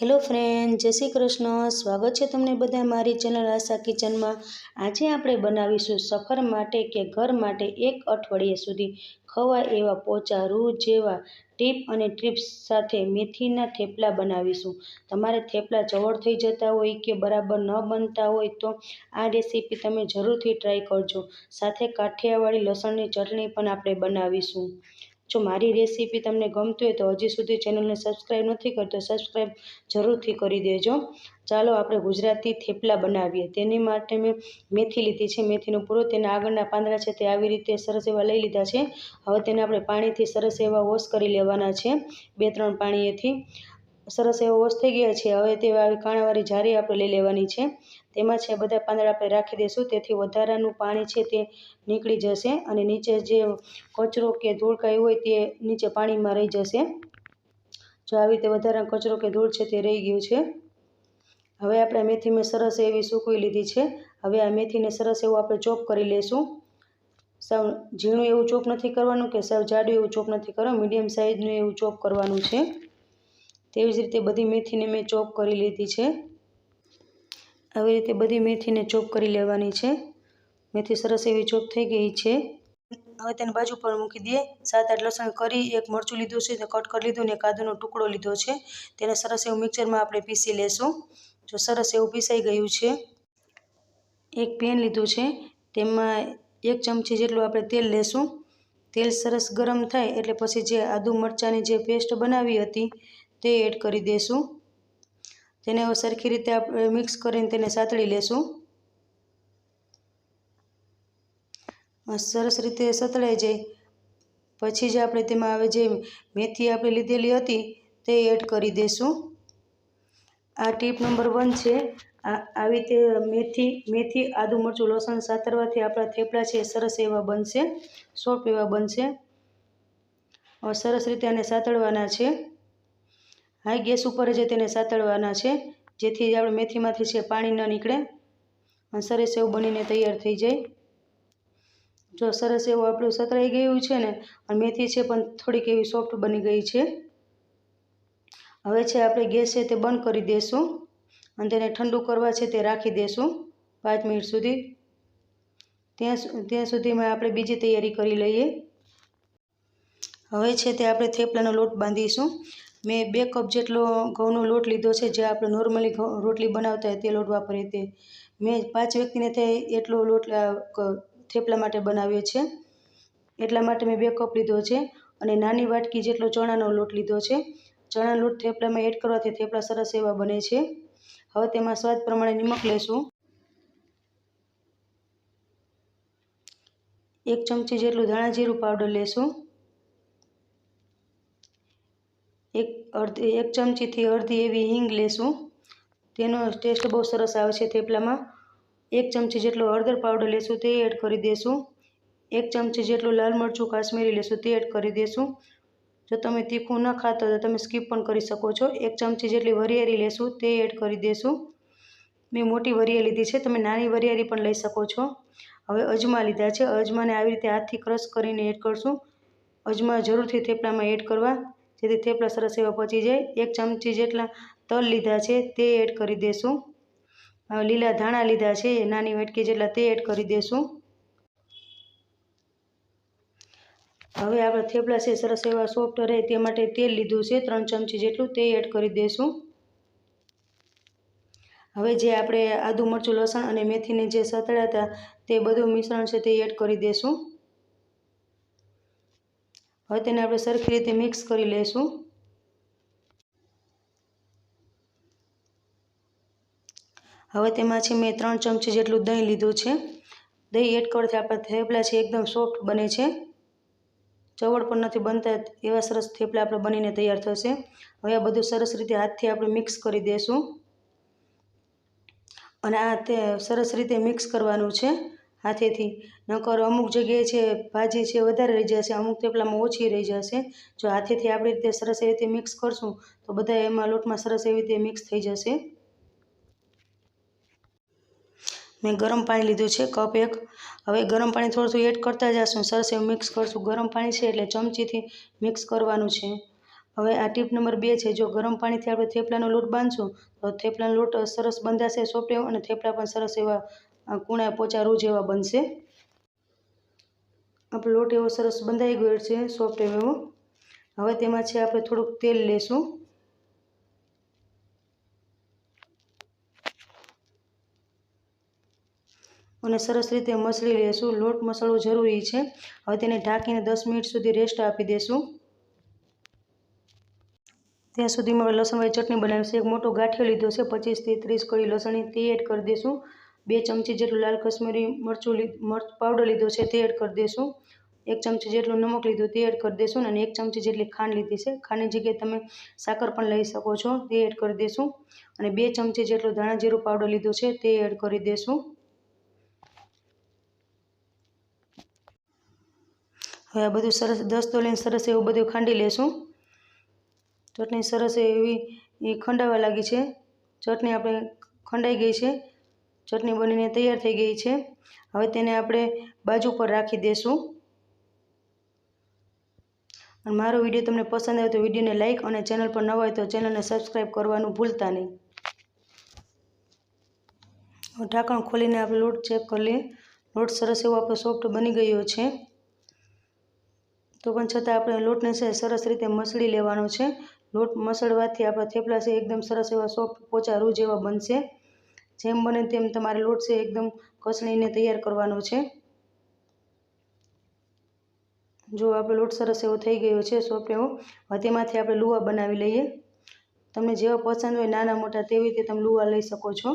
Hello friend, જય શ્રી કૃષ્ણ. સ્વાગત છે તમને બધા મારી ચેનલ આશા કિચનમાં. આજે આપણે બનાવીશું સફર માટે કે ઘર માટે એક અઠવાડિયા સુધી ખવાય એવા પોચા, રૂ જેવા ટીપ અને ટ્રીપ્સ સાથે મેથીના થેપલા બનાવીશું. તમારે થેપલા ચવડ થઈ જતા હોય કે બરાબર ન બનતા હોય તો આ રેસીપી તમે જરૂરથી ટ્રાય કરજો. સાથે કાઠિયાવાડી લસણની ચટણી પણ આપણે બનાવીશું. જો મારી રેસીપી તમને ગમતી હોય તો હજી સુધી ચેનલને સબસ્ક્રાઈબ નથી કરતો સબસ્ક્રાઈબ જરૂરથી કરી દેજો. ચાલો આપણે ગુજરાતી થેપલા બનાવીએ. તેની માટે મેં મેથી લીધી છે. મેથીનો પૂરો તેના આગળના પાંદડા છે તે આવી રીતે સરસ એવા લઈ લીધા છે. હવે તેને આપણે પાણીથી સરસ એવા વોશ કરી લેવાના છે. બે ત્રણ પાણીએથી. સરસ એવો વોશ થઈ ગયા છે. હવે તે આવી કાણાવાળી જારી આપણે લઈ લેવાની છે. તેમાં છે બધા પાંદડા આપણે રાખી દઈશું. તેથી વધારાનું પાણી છે તે નીકળી જશે અને નીચે જે કચરો કે ધૂળ કાંઈ હોય તે નીચે પાણીમાં રહી જશે. જો આવી રીતે વધારાનો કચરો કે ધૂળ છે તે રહી ગયું છે. હવે આપણે મેથી મેં સરસ એવી સૂકવી લીધી છે. હવે આ મેથીને સરસ એવું આપણે ચોપ કરી લઈશું સાવ ઝીણું એવું ચોપ નથી કરવાનું કે સાવ જાડું એવું ચોપ નથી કરવાનું. મીડિયમ સાઇઝનું એવું ચોપ કરવાનું છે. તેવી જ રીતે બધી મેથીને મેં ચોપ કરી લીધી છે. આવી રીતે બધી મેથીને ચોપ કરી લેવાની છે. મેથી સરસ એવી ચોપ થઈ ગઈ છે. હવે તેને બાજુ પર મૂકી દઈએ. સાત આઠ લસણ કરી, એક મરચું લીધું છે, તે કટ કરી લીધું ને એક આદુનો ટુકડો લીધો છે. તેને સરસ એવું મિક્સરમાં આપણે પીસી લેશું. જો સરસ એવું પીસાઈ ગયું છે. એક પેન લીધું છે. તેમાં એક ચમચી જેટલું આપણે તેલ લેશું. તેલ સરસ ગરમ થાય એટલે પછી જે આદુ મરચાંની જે પેસ્ટ બનાવી હતી તે એડ કરી દઈશું તેને હવે સરખી રીતે આપણે મિક્સ કરીને તેને સાતળી લેશું. સરસ રીતે સતળાઈ જાય. પછી જ આપણે તેમાં હવે જે મેથી આપણે લીધેલી હતી તે એડ કરી દઈશું આ ટીપ નંબર વન છે. આવી રીતે મેથી મેથી, આદુ મરચું, લસણ સાતરવાથી આપણા થેપલા છે. સરસ એવા બનશે. સોપ એવા બનશે. સરસ રીતે આને સાતળવાના છે. હાઈ ગેસ ઉપર જ તેને સાતળવાના છે, જેથી આપણે મેથીમાંથી છે પાણી ન નીકળે, અને સરસ એવું બનીને તૈયાર થઈ જાય. જો સરસ એવું આપણું સતરાઈ ગયું છે ને, અને મેથી છે પણ થોડીક એવી સોફ્ટ બની ગઈ છે. હવે છે આપણે ગેસ છે તે બંધ કરી દઈશું અને તેને ઠંડુ કરવા છે તે રાખી દઈશું પાંચ મિનિટ સુધી. ત્યાં ત્યાં સુધીમાં આપણે બીજી તૈયારી કરી લઈએ. હવે છે તે આપણે થેપલાનો લોટ બાંધીશું. મેં બે કપ જેટલો ઘઉંનો લોટ લીધો છે, જે આપણે નોર્મલી રોટલી બનાવતા હોય તે લોટ વાપરીએ તે. મેં પાંચ વ્યક્તિને થાય એટલો લોટ થેપલા માટે બનાવ્યો છે. એટલા માટે મેં બે કપ લીધો છે અને નાની વાટકી જેટલો ચણાનો લોટ લીધો છે. ચણાનો લોટ થેપલામાં એડ કરવાથી થેપલા સરસ એવા બને છે. હવે તેમાં સ્વાદ પ્રમાણે નિમક લેશું. એક ચમચી જેટલું ધાણા જીરું પાવડર લેશું એક અડધી, એક ચમચીથી અડધી એવી હિંગ લેશું. તેનો ટેસ્ટ બહુ સરસ આવે છે થેપલામાં. એક ચમચી જેટલો હળદર પાવડર લેશું, તે એડ કરી દઈશું એક ચમચી જેટલું લાલ મરચું કાશ્મીરી લેશું, તે એડ કરી દેશું. જો તમે તીખું ન ખાતા તો તમે સ્કીપ પણ કરી શકો છો. એક ચમચી જેટલી વરિયાળી લેશું, તે એડ કરી દેશું. મેં મોટી વરિયાળી લીધી છે, તમે નાની વરિયાળી પણ લઈ શકો છો. હવે અજમા લીધા છે. અજમાને આવી રીતે હાથથી ક્રશ કરીને એડ કરશું. અજમા જરૂરથી થેપલામાં એડ કરવા. જેથી થેપલા સરસ એવા પચી જાય. એક ચમચી જેટલા તલ લીધા છે, તે એડ કરી દઈશું લીલા ધાણા લીધા છે નાની વાટકી જેટલા તે એડ કરી દઈશું હવે આપણે થેપલા છે, સરસ એવા સોફ્ટ રહે તે માટે તેલ લીધું છે, ત્રણ ચમચી જેટલું તે એડ કરી દઈશું હવે જે આપણે આદુ મરચું લસણ અને મેથીને જે સતળ્યા હતા તે બધું મિશ્રણ છે તે એડ કરી દઈશું હવે તેને આપણે સરખી રીતે મિક્સ કરી લઈશું હવે તેમાં છે મેં ત્રણ ચમચી જેટલું દહીં લીધું છે. દહીં એડ કરવાથી આપણા થેપલા છે એકદમ સોફ્ટ બને છે. ચવડ પણ નથી બનતા એવા સરસ થેપલા આપણે બનીને તૈયાર થશે. હવે આ બધું સરસ રીતે હાથથી આપણે મિક્સ કરી દઈશું અને આ તે સરસ રીતે મિક્સ કરવાનું છે. હાથેથી. નકર અમુક જગ્યાએ છે ભાજી છે વધારે રહી જશે, અમુક થેપલામાં ઓછી રહી જશે. જો હાથેથી આપણી રીતે સરસ એવી રીતે મિક્સ કરશું, તો બધા એમાં લોટમાં સરસ એવી રીતે મિક્સ થઈ જશે. મેં ગરમ પાણી લીધું છે, કપ એક. હવે ગરમ પાણી થોડું થોડું એડ કરતા જશું, સરસ એવું મિક્સ કરશું. ગરમ પાણી છે એટલે ચમચીથી મિક્સ કરવાનું છે. હવે આ ટીપ નંબર બે છે, જો ગરમ પાણીથી આપણે થેપલાનો લોટ બાંધશું, તો થેપલાનો લોટ સરસ બંધાશે સોફ્ટ એવો અને થેપલા પણ સરસ એવા કૂણા પોચા રૂ જેવા બનશે. આપણો લોટ એવો સરસ બંધાઈ ગયો છે સોફ્ટ એવો. હવે તેમાં છે આપણે થોડુંક તેલ લેશું. અને સરસ રીતે મસળી લેશું. લોટ મસળવો જરૂરી છે. હવે તેને ઢાંકીને દસ મિનિટ સુધી રેસ્ટ આપી દેશું. ત્યાં સુધીમાં લસણવાળી ચટણી બનાવીશું એક મોટો ગાંઠિયો લીધો છે. પચીસથી ત્રીસ કળી લસણની તે એડ કરી દઈશું બે ચમચી જેટલું લાલ કશ્મીરી મરચું મરચ પાવડર લીધો છે તે એડ કરી દઈશું એક ચમચી જેટલું નમક લીધું તે એડ કરી દઈશું અને એક ચમચી જેટલી ખાંડ લીધી છે. ખાંડની જગ્યાએ તમે સાકર પણ લઈ શકો છો, તે એડ કરી દઈશું અને બે ચમચી જેટલું ધાણા જીરું પાવડર લીધું છે તે એડ કરી દઈશું હવે આ બધું સરસ, દસ તોલીને સરસ એવું બધું ખાંડી લેશું. ચટણી સરસ એવી ખંડાવા લાગી છે. ચટણી આપણે ખંડાઈ ગઈ છે. ચટણી બનીને તૈયાર થઈ ગઈ છે. હવે તેને આપણે બાજુ પર રાખી દઈશું અને મારો વીડિયો તમને પસંદ આવે તો વિડીયોને લાઇક અને ચેનલ પર ન હોય તો ચેનલને સબસ્ક્રાઈબ કરવાનું ભૂલતા નહીં. ઢાંકણ ખોલીને આપણે લોટ ચેક કરી લઈએ. લોટ સરસ એવો આપણો સોફ્ટ બની ગયો છે. તો પણ છતાં આપણે લોટને છે સરસ રીતે મસળી લેવાનો છે. લોટ મસળવાથી આપણા થેપલા છે એકદમ સરસ એવા સોફ્ટ પોચા રૂ જેવા બનશે. જેમ બને તેમ તમારે લોટ છે એકદમ કસણીને તૈયાર કરવાનો છે. જો આપણો લોટ સરસ એવો થઈ ગયો છે સોફ્ટ એવો તેમાંથી આપણે લુવા બનાવી લઈએ. તમને જેવા પસંદ હોય નાના મોટા તેવી રીતે તમે લુવા લઈ શકો છો.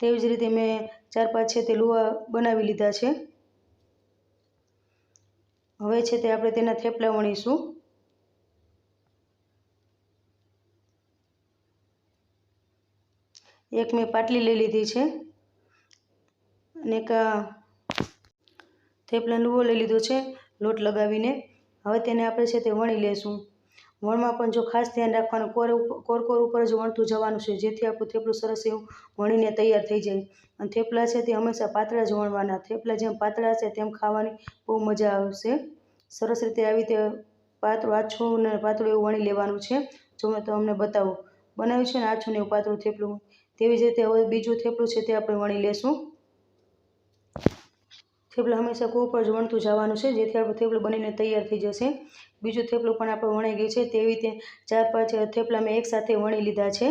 તેવી જ રીતે મેં ચાર પાંચ છે તે લુવા બનાવી લીધા છે. હવે છે તે આપણે તેના થેપલા વણીશું. એક મેં પાટલી લઈ લીધી છે. અને એક થેપલા લુવો લઈ લીધો છે લોટ લગાવીને. હવે તેને આપણે છે તે વણી લેશું. વણમાં પણ જો ખાસ ધ્યાન રાખવાનું, કોર કોર કોર ઉપર જ વણતું જવાનું છે, જેથી આપણું થેપલું સરસ એવું વણીને તૈયાર થઈ જાય. અને થેપલા છે તે હંમેશા પાતળા જ વણવાના. થેપલા જેમ પાતળા છે તેમ ખાવાની બહુ મજા આવશે. સરસ રીતે આવી રીતે પાતળું આછું અને પાતળું એવું વણી લેવાનું છે. જો મેં તમને બતાવું. બનાવ્યું છે ને આછું ને એવું પાતળું થેપલું? તેવી જ રીતે હવે બીજું થેપલું છે તે આપણે વણી લેશું. થેપલું હંમેશા કૂ ઉપર જ વણતું જવાનું છે, જેથી આપણું થેપલું બનીને તૈયાર થઈ જશે. બીજું થેપલું પણ આપણે વણાઈ ગયું છે, તેવી રીતે ચાર પાંચ થેપલા મેં એકસાથે વણી લીધા છે.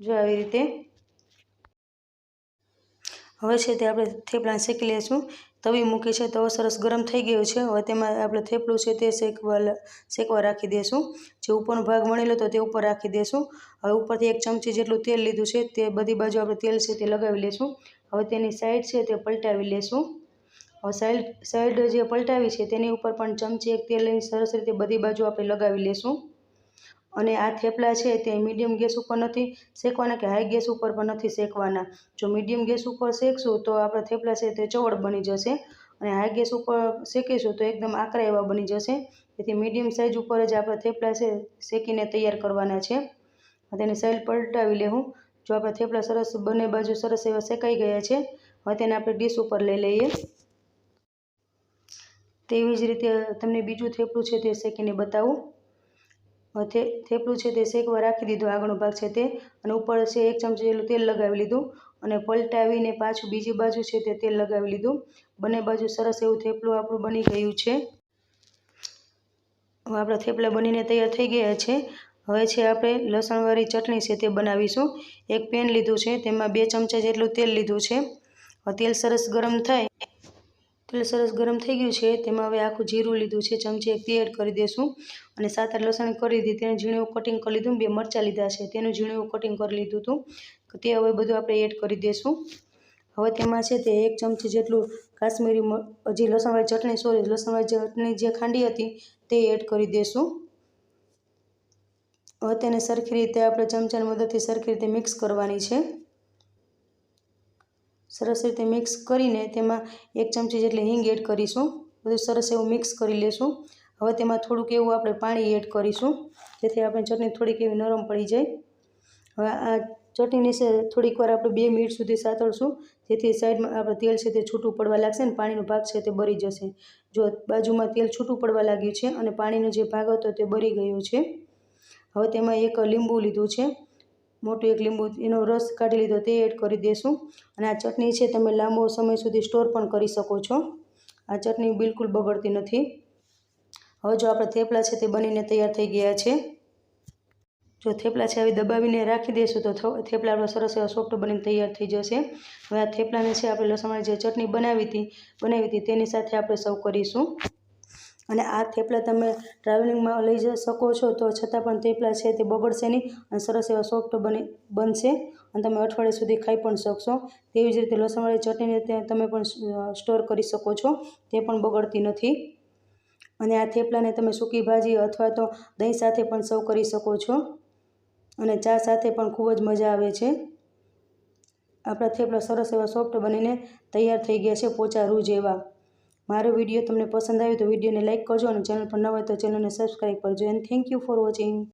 જો આવી રીતે. હવે છે તે આપણે થેપલાને શેકી લઈશું તવી મૂકી છે, તવો સરસ ગરમ થઈ ગયો છે. હવે તેમાં આપણે થેપલું છે તે શેકવા શેકવા રાખી દઈશું જે ઉપરનો ભાગ વણેલો હતો તે ઉપર રાખી દઈશું હવે ઉપરથી એક ચમચી જેટલું તેલ લીધું છે, તે બધી બાજુ આપણે તેલ છે તે લગાવી લઈશું હવે તેની સાઈડ છે તે પલટાવી લેશું. હવે સાઈડ સાઈડ જે પલટાવી છે તેની ઉપર પણ ચમચી એક તેલ લઈને સરસ રીતે બધી બાજુ આપણે લગાવી લેશું. અને આ થેપલા છે તે મીડિયમ ગેસ ઉપર નથી શેકવાના કે હાઈ ગેસ ઉપર પણ નથી શેકવાના. જો મીડિયમ ગેસ ઉપર શેકશું તો આપણા થેપલા છે તે ચવડ બની જશે અને હાઈ ગેસ ઉપર શેકીશું તો એકદમ આકરા એવા બની જશે. તેથી મીડિયમ સાઇઝ ઉપર જ આપણા થેપલા છે શેકીને તૈયાર કરવાના છે. તેની સાઈડ પલટાવી લેવું જો આપણા થેપલા સરસ બંને બાજુ સરસ એવા શેકાઈ ગયા છે, હવે તેને આપણે ડીશ ઉપર લઈ લઈએ. તેવી જ રીતે તમને બીજું થેપલું છે તે શેકીને બતાવું. થે, થેપલું છે તે શેકવા રાખી દીધું, આગળનો ભાગ છે તે, અને ઉપર છે એક ચમચી જેટલું તેલ લગાવી લીધું, અને પલટાવીને પાછું બીજી બાજુ છે તે તેલ લગાવી લીધું. બંને બાજુ સરસ એવું થેપલું આપણું બની ગયું છે. હવે આપણા થેપલા બનીને તૈયાર થઈ ગયા છે. હવે છે આપણે લસણવાળી ચટણી છે તે બનાવીશું. એક પેન લીધું છે, તેમાં બે ચમચા જેટલું તેલ લીધું છે. હવે તેલ સરસ ગરમ થાય તેલ સરસ ગરમ થઈ ગયું છે. તેમાં હવે આખું જીરું લીધું છે. ચમચી એક એડ કરી દઈશું અને સાત આઠ લસણ કરી દીધી. તેનું ઝીણું કટિંગ કરી લીધું બે મરચાં લીધા છે. તેનું ઝીણું કટિંગ કરી લીધું હતું. તે હવે બધું આપણે એડ કરી દઈશું હવે તેમાં છે તે એક ચમચી જેટલું કાશ્મીરી હજી લસણવાળી ચટણી સોરી લસણવાળી ચટણી જે ખાંડી હતી તે એડ કરી દઈશું હવે તેને સરખી રીતે આપણે ચમચાની મદદથી સરખી રીતે મિક્સ કરવાની છે. સરસ રીતે મિક્સ કરીને તેમાં એક ચમચી જેટલી હિંગ એડ કરીશું. બધું સરસ એવું મિક્સ કરી લેશું. હવે તેમાં થોડુંક એવું આપણે પાણી એડ કરીશું, જેથી આપણી ચટણી થોડીક એવી નરમ પડી જાય. હવે આ ચટણી છે થોડીક વાર આપણે બે મિનિટ સુધી સાતળશું, જેથી સાઈડમાં આપણે તેલ છે તે છૂટું પડવા લાગશે અને પાણીનો ભાગ છે તે બળી જશે. જો બાજુમાં તેલ છૂટું પડવા લાગ્યું છે અને પાણીનો જે ભાગ હતો તે બળી ગયો છે. હવે તેમાં એક લીંબુ લીધું છે. મોટું એક લીંબુ એનો રસ કાઢી લીધો તે એડ કરી દઈશું અને આ ચટણી છે તમે લાંબો સમય સુધી સ્ટોર પણ કરી શકો છો. આ ચટણી બિલકુલ બગડતી નથી. હવે જો આપણા થેપલા છે તે બનીને તૈયાર થઈ ગયા છે. જો થેપલા છે આવી દબાવીને રાખી દઈશું તો થેપલા આપણો સરસ એવા સોફ્ટ બનીને તૈયાર થઈ જશે. હવે આ થેપલાને છે આપણે લસણવાળી જે ચટણી બનાવી હતી બનાવી હતી તેની સાથે આપણે સર્વ કરીશું. અને આ થેપલા તમે ટ્રાવેલિંગમાં લઈ જઈ શકો છો. તો છતાં પણ થેપલા છે તે બગડશે નહીં અને સરસ એવા સોફ્ટ બની, બનશે અને તમે અઠવાડિયા સુધી ખાઈ પણ શકશો. તેવી જ રીતે લસણવાળી ચટણીને તમે પણ સ્ટોર કરી શકો છો. તે પણ બગડતી નથી. અને આ થેપલાને તમે સૂકી ભાજી અથવા તો દહીં સાથે પણ સર્વ કરી શકો છો. અને ચા સાથે પણ ખૂબ જ મજા આવે છે. આપણા થેપલા સરસ એવા સોફ્ટ બનીને તૈયાર થઈ ગયા છે પોચા રૂ જેવા. મારો વીડિયો તમને પસંદ આવ્યો તો વિડીયોને લાઇક કરજો અને ચેનલ પર ન હોય તો ચેનલને સબસ્ક્રાઈબ કરજો. And thank you for watching